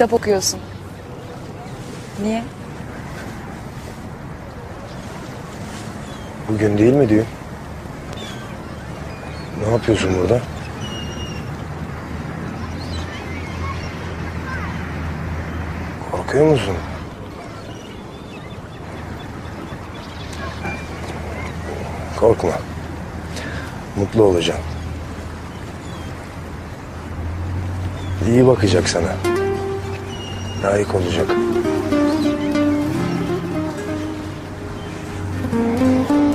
kitap okuyorsun. Niye? Bugün değil mi düğün? Ne yapıyorsun burada? Korkuyor musun? Korkma. Mutlu olacağım. İyi bakacak sana. Layık olacak.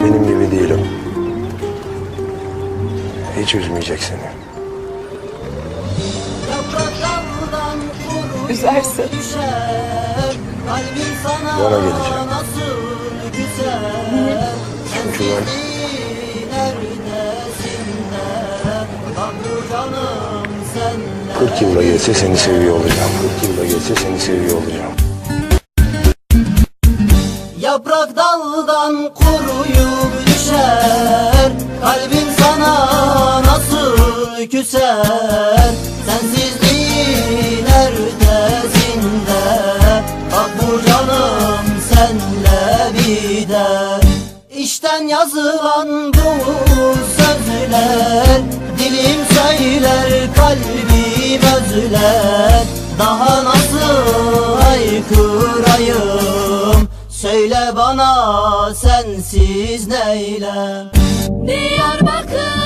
Benim gibi değil o. Hiç üzmeyecek seni. Üzersin. Bana geleceğim. Çünkü ben Yılda gelse seni seviyor olacağım. Yılda gelse seni seviyor olacağım. Yaprak daldan kuruyup düşer Kalbim sana nasıl küser Sensizliğin neredesin de Bak bu canım senle biter İşten yazılan bu sözler Dilim söyler kalbim özler Daha nasıl haykırayım? Söyle bana sensiz neylem? Diyarbakır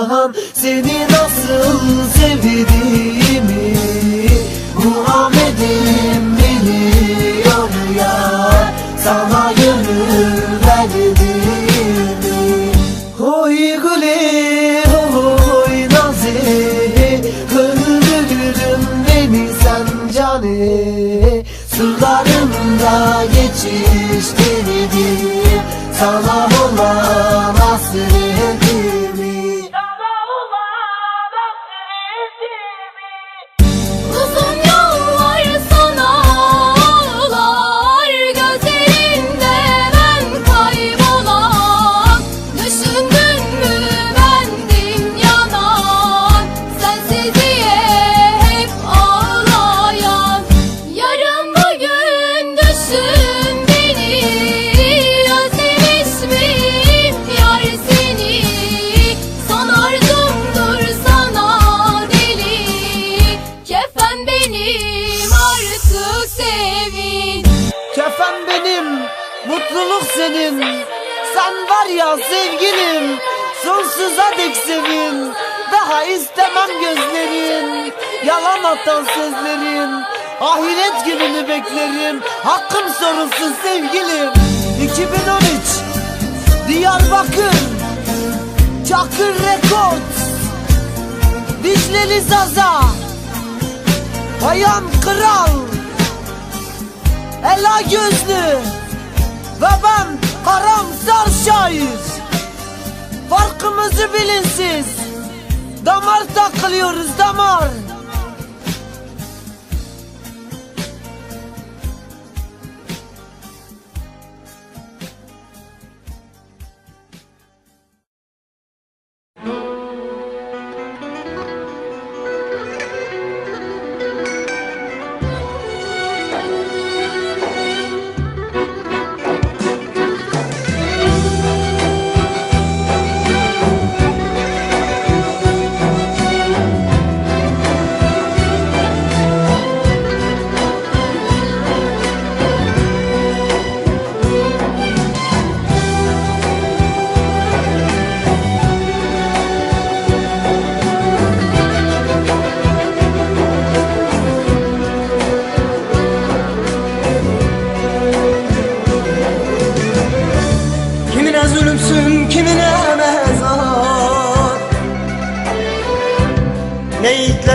cahan Seni nasıl sevdiğimi Muhammed'im biliyor ya Sana gönül verdiğimi. Hoy güle hoy nazi Öldürdün beni sen cane Sularında geçiştirdim. Sana olan Sonsuza dek sevin Daha istemem gözlerin. Yalan atan sözlerin Ahiret gününü beklerim. Hakkım sorulsun sevgilim. 2013 Diyarbakır Çakır Records Dicleli Zaza Bayan Kral Ela gözlü ve ben karamsar şair Farkımızı bilin siz. Damar takılıyoruz damar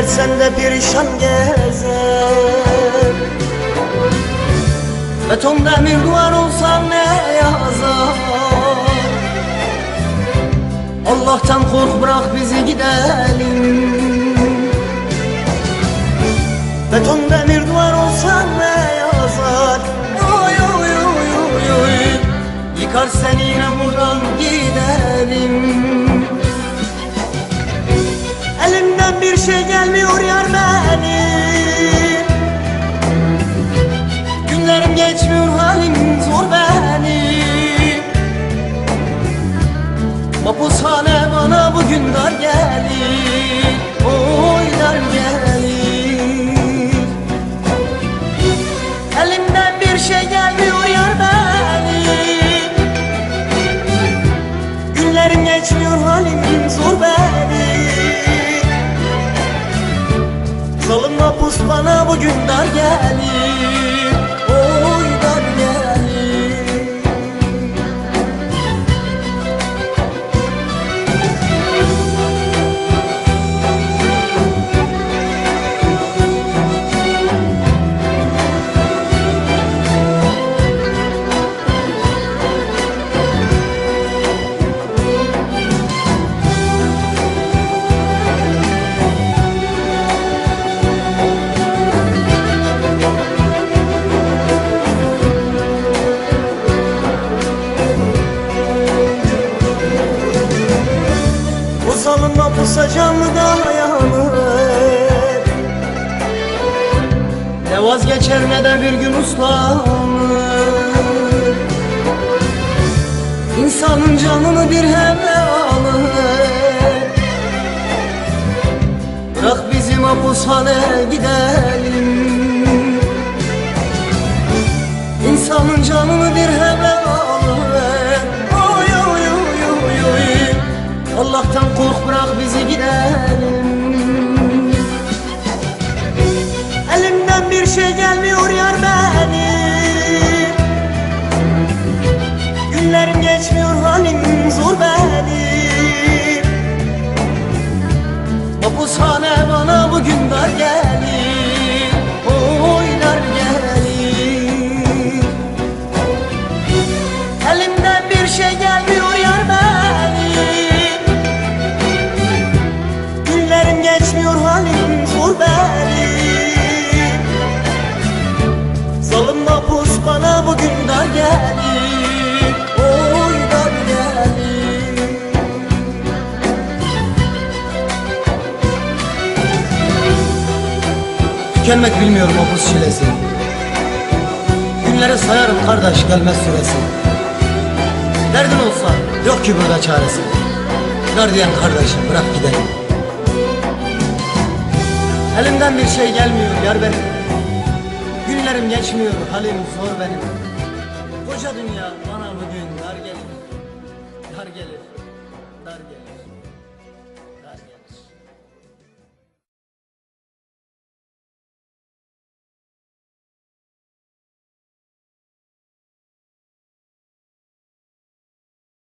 Yiğitler sende perişan gezer. Beton demir duvar olsan ne yazar? Allah'tan kork bırak bizi gidelim. Beton demir duvar olsan ne yazar? Oy oy oy oy oy. Yıkar seni yine buradan gidelim bir şey gelmiyor yar benim Günlerim geçmiyor halim zor benim Mapushane bana bugün dar gelir Oy dar gelir Elimden bir şey gelmiyor yar benim Günlerim geçmiyor halim zor benim bugün dar gelir vazgeçer ne de bir gün uslanır. İnsanın canını bir hemle alır. Bırak bizim hapushaneye gidelim. İnsanın canını bir hemle Şey gelmiyor yar benim Günlerim geçmiyor halim zor benim Mapushane bana bugün dar gelir Tükenmek bilmiyorum o buz çilesi. Günlere sayarım kardeş gelmez süresi. Derdin olsa yok ki burada çaresi. Gardiyan kardeşim bırak gidelim Elimden bir şey gelmiyor yar benim. Günlerim geçmiyor halim zor benim. Koca dünya bana bugün dar gelir. Dar gelir, dar gelir.